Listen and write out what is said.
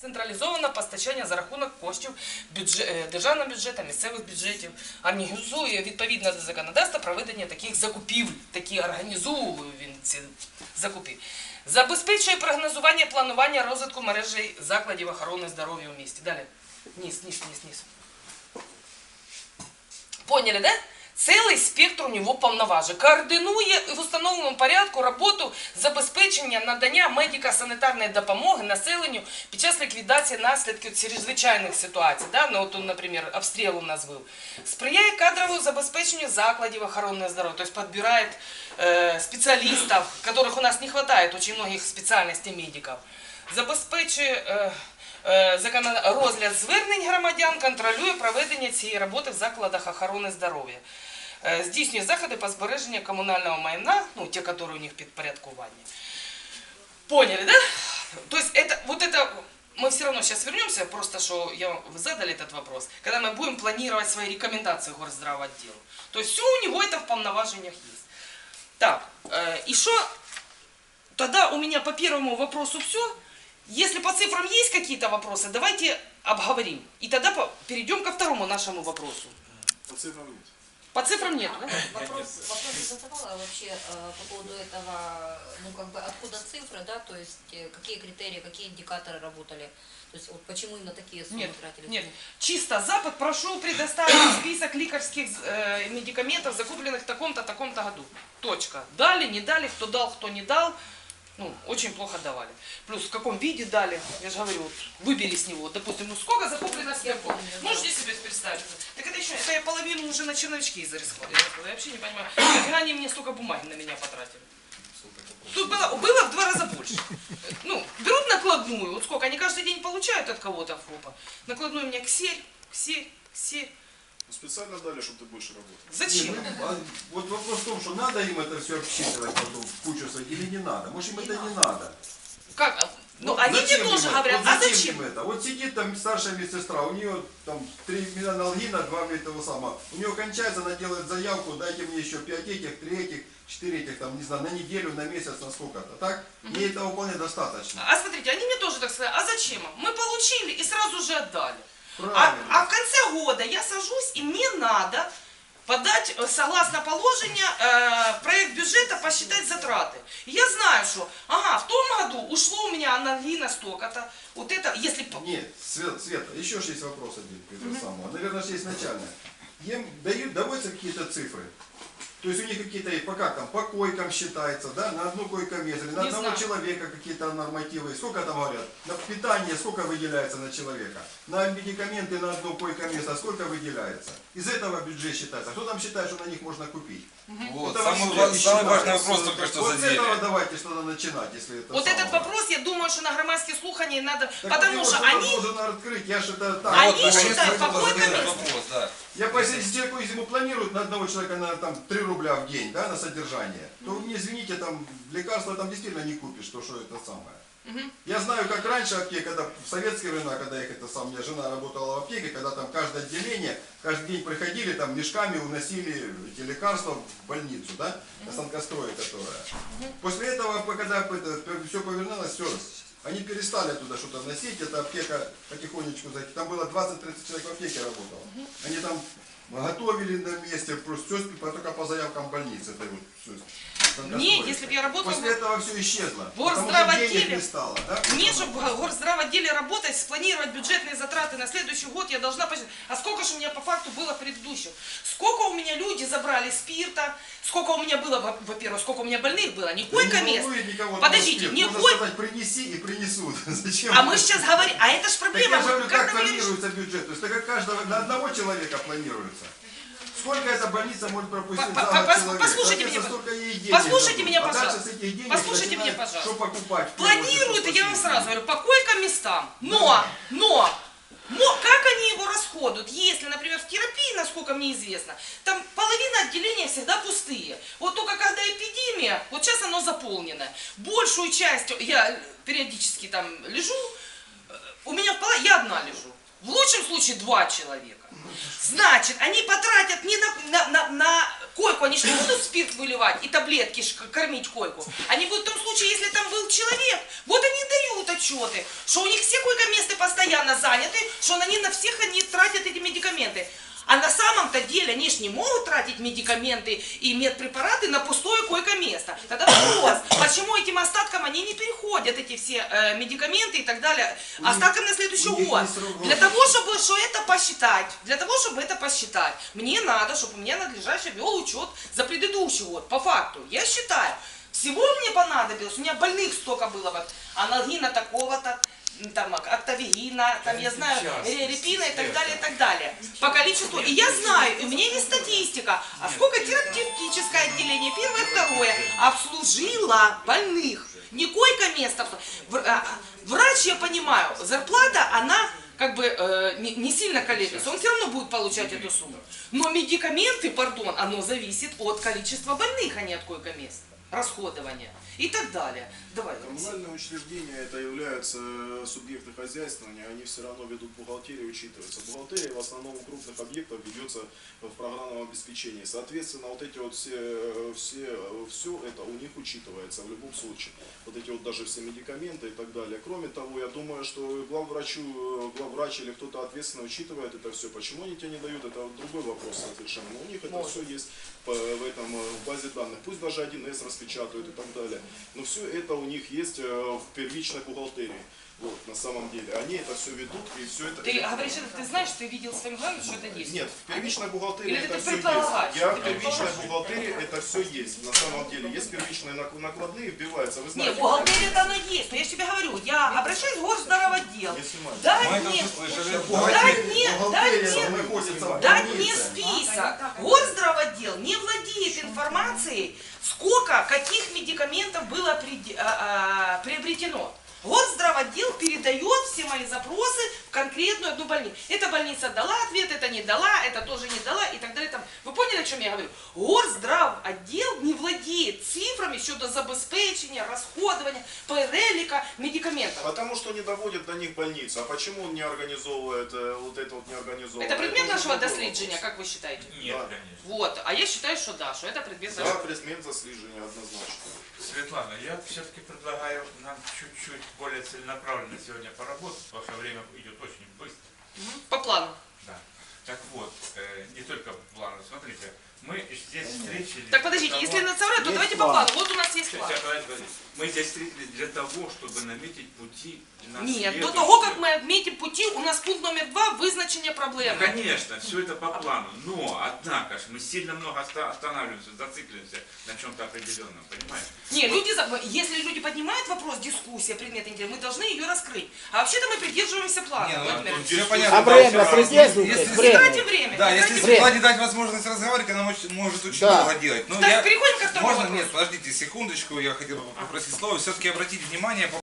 Централізоване постачання за рахунок коштів е, державного бюджету, місцевих бюджетів організує відповідно до законодавства проведення таких закупівель, такі організовує він ці закупівлі. Забезпечує прогнозування планування розвитку мережі закладів охорони здоров'я в місті. Далі. Низ, низ, низ, низ. Поняли, да? Цілий спектр у нього повноважень. Координує в установленому порядку роботу забезпечення надання медико-санітарної допомоги населенню під час ліквідації наслідків чрезвичайних ситуацій. Да? Ну, от, наприклад, обстріл у нас був. Сприяє кадровому забезпеченню закладів охорони здоров'я. То есть подбирает э, специалистов, которых у нас не хватает, очень многих специальностей медиков. Забезпечує е, е, закона- розгляд звернень громадян, контролює проведення цієї роботи в закладах охорони здоров'я. Е, Здійснює заходи по збереженню комунального майна, ну, ті, які у них підпорядкування. Поняли, да? То есть это, вот это, мы все равно сейчас вернемся, просто что я, вы задали этот вопрос, когда мы будем планировать свои рекомендации горздравотделу. То есть все у него это в полноважениях есть. Так, э, и что, тогда у меня по первому вопросу все. если по цифрам есть какие-то вопросы, давайте обговорим. И тогда по- перейдем ко второму нашему вопросу. По цифрам нет. По цифрам нет, да? Вопрос, вопрос я задавала вообще э, по поводу этого, ну как бы откуда цифры, да, то есть э, какие критерии, какие индикаторы работали, то есть вот почему именно такие суммы Нет, тратились? нет. Чисто Запад, прошу предоставить список лекарских э, медикаментов, закупленных в таком-то, таком-то году. Точка. Дали, не дали, кто дал, кто не дал. Ну, очень плохо давали. Плюс в каком виде дали, я же говорю, вот, выбили с него, допустим, ну сколько закуплено сверху. Можете себе представить? Так это еще, это я половину уже на черновички зарисовала. Я вообще не понимаю, нафига они мне столько бумаги на меня потратили. Тут было, было в два раза больше. Ну, берут накладную, вот сколько, они каждый день получают от кого-то ФОПа. Накладную мне ксель, ксель, ксель. Специально дали, чтобы ты больше работал. Зачем? Не, ну, а вот вопрос в том, что надо им это все обсчитывать потом в кучу или не надо. Может им Не это не надо. надо. Как? Ну, Вот они тебе тоже это? говорят, Вот а зачем зачем? им это? Вот сидит там старшая медсестра, у нее там 3 алгина, 2 этого самого. У нее кончается, она делает заявку, дайте мне еще 5 этих, 3 этих, 4 этих, там, не знаю, на неделю, на месяц, на сколько-то. Так? Мне этого вполне достаточно. А смотрите, они мне тоже так сказали, а зачем? Мы получили и сразу же отдали. А, а в конце года я сажусь, и мне надо подать, э, согласно положению, э, проект бюджета, посчитать затраты. Я знаю, что, ага, в том году ушло у меня анальгина столько-то, вот это, если... Нет, Свет, Света, еще ж есть вопрос один этому самому. Наверное, ж есть начальное. Им дают, доводятся какие-то цифры. То есть у них какие-то, по как там, по койкам считается, да, на одну койкомест, или на Не одного знаю. человека какие-то нормативы. Сколько там говорят? На питание сколько выделяется на человека? На медикаменты на одно койкоместо сколько выделяется? Из этого бюджет считается. Кто там считает, что на них можно купить? Вот, Это самый, ва- самый важный вопрос только что Вот с задели. этого давайте что-то начинать, если это Вот самое. этот вопрос, я думаю, что на громадских слуханиях надо, Так потому что они... открыть, я же это так. Они вот, считают, задает комиссии? вопрос, да. Я по если человеку, если ему планируют на одного человека на там 3 рубля в день, да, на содержание, то вы мне извините, там лекарства там действительно не купишь, то что это самое. Я знаю, как раньше аптека, когда в советские времена, когда их это сам, у меня жена работала в аптеке, когда там каждое отделение, каждый день приходили, там мешками уносили эти лекарства в больницу, да, на станкострое которая. После этого, когда все повернулось, все, они перестали оттуда что-то вносить, эта аптека потихонечку, там было 20-30 человек в аптеке работало. Они там готовили на месте, просто все только по заявкам больницы. Это вот всё станкостроя. Не, если бы я работала... После этого все исчезло. В денег не стало. Да? Мне, чтобы в горздравотделе работать, спланировать бюджетные затраты на следующий год, я должна а сколько же у меня по факту было в предыдущем? Сколько у меня люди забрали спирта? Сколько у меня было, во- во-первых, сколько у меня больных было? Не Да койко не мест. Подождите, не кой- сказать, принеси и принесут. Зачем? А мы сейчас говорим, а это ж Так проблема. я же говорю, Как как её решить? планируется бюджет. То есть так как каждого, на одного человека планируется. Сколько эта больница может пропустить По- за пос- человек? послушайте меня, послушайте меня, А пожалуйста. этих денег Послушайте меня, начинают, пожалуйста. Что покупать? Планируют, я вам сразу говорю, по койкам местам. Но, но, но, как они его расходуют? Если, например, в терапии, насколько мне известно, там половина отделения всегда пустые. Эпидемия, вот сейчас оно заполнено. Большую часть, я периодически там лежу, э, у меня в палате, я одна лежу. В лучшем случае два человека. Значит, они потратят не на, на, на, на койку, они же будут спирт выливать и таблетки кормить койку. Они будут в том случае, если там был человек. Вот они дают отчеты, что у них все койко-места постоянно заняты, что они на всех они тратят эти медикаменты. А на самом-то деле они ж не могут тратить медикаменты и медпрепараты на пустое койко-место. Тогда вопрос, почему этим остаткам они не переходят, эти все э, медикаменты и так далее, остаткам на следующий год? Для того, чтобы что это посчитать, для того, чтобы это посчитать, мне надо, чтобы у меня надлежащий вел учет за предыдущий год, по факту. Я считаю, всего мне понадобилось, у меня больных столько было, вот, аналгина такого-то, там, октавигина, там, я знаю, репина и так далее, и так далее. По количеству, и я знаю, и у меня есть статистика, а сколько терапевтическое отделение, первое, второе, обслужило больных. Не койко-место. В- а, Врач, я понимаю, зарплата, она как бы э, не, не сильно колеблется, он все равно будет получать эту сумму. Но медикаменты, пардон, оно зависит от количества больных, а не от койко-мест, расходования и так далее. Давай. Коммунальные учреждения это являются э, субъекты хозяйствования, они все равно ведут бухгалтерию, учитываются. Бухгалтерия в основном у крупных объектов ведется в программном обеспечении. Соответственно, вот эти вот все, э, все, э, все это у них учитывается в любом случае. Вот эти вот даже все медикаменты и так далее. Кроме того, я думаю, что главврачу, главврач или кто-то ответственно учитывает это все. Почему они тебе не дают, это другой вопрос совершенно. Но у них это все есть в этом э, в базе данных. Пусть даже 1С распечатают и так далее. Но все это у них есть э, в первичной бухгалтерии. Вот, на самом деле. Они это все ведут и все это... Ты говоришь, это ты знаешь, ты видел своим глазом, что это есть? Нет, в первичной бухгалтерии Или это ты все есть. Я в первичной бухгалтерии это все есть. На самом деле. Есть первичные нак- накладные, вбиваются. Вы Нет, знаете. в бухгалтерии это оно есть, но я же тебе говорю, я обращаюсь в горздоровотдел. Я снимаю. Да, это нет. Да нет, да Бухгалтерия нет. мне больнице. список. Горздравотдел не владеет информацией, сколько каких медикаментов было приде- приобретено. Горздравотдел передает все мои запросы в конкретную одну больницу. Эта больница дала ответ, это не дала, это тоже не дала и так далее. Там. Вы поняли, о чем я говорю? Горздравотдел не владеет цифрами щодо забезпечення, расходования, перелика медикаментов. Потому что не доводят до них больницу. А почему он не организовывает э, вот это вот не организовывает? Это предмет уже нашего дослідження, как вы считаете? Нет, Да. конечно. Вот. А я считаю, что да, что это предмет Да, нашего предмет заслеживания однозначно. Светлана, я все-таки предлагаю нам чуть-чуть более целенаправленно сегодня поработать, потому что время идет очень быстро. По плану. Да. Так вот, э, не только планы, смотрите, мы здесь встретились... Так подождите, для если того- на соврать, то давайте план. по плану. Вот у нас есть план. Мы здесь встретились для того, чтобы наметить пути на Нет, до того, как мы отметим пути, у нас пункт номер два – вызначение Ну, проблемы. Конечно, все это по плану. Но, однако ж, мы сильно много оста- останавливаемся, зацикливаемся на чем-то определенном, понимаешь? Не, люди, за- если люди поднимают вопрос, дискуссия, предмет интереса, мы должны ее раскрыть. А вообще-то мы придерживаемся плана. Не, ну, Ильич. Все понятно. А время, придерживайтесь, время. тратим время. Да, если Светлане дать возможность разговаривать, она очень- может очень Да. много делать. Но Так, я... переходим ко второму Можно? вопросу. Нет, подождите секундочку, я хотел бы попросить слово. Все-таки обратить внимание по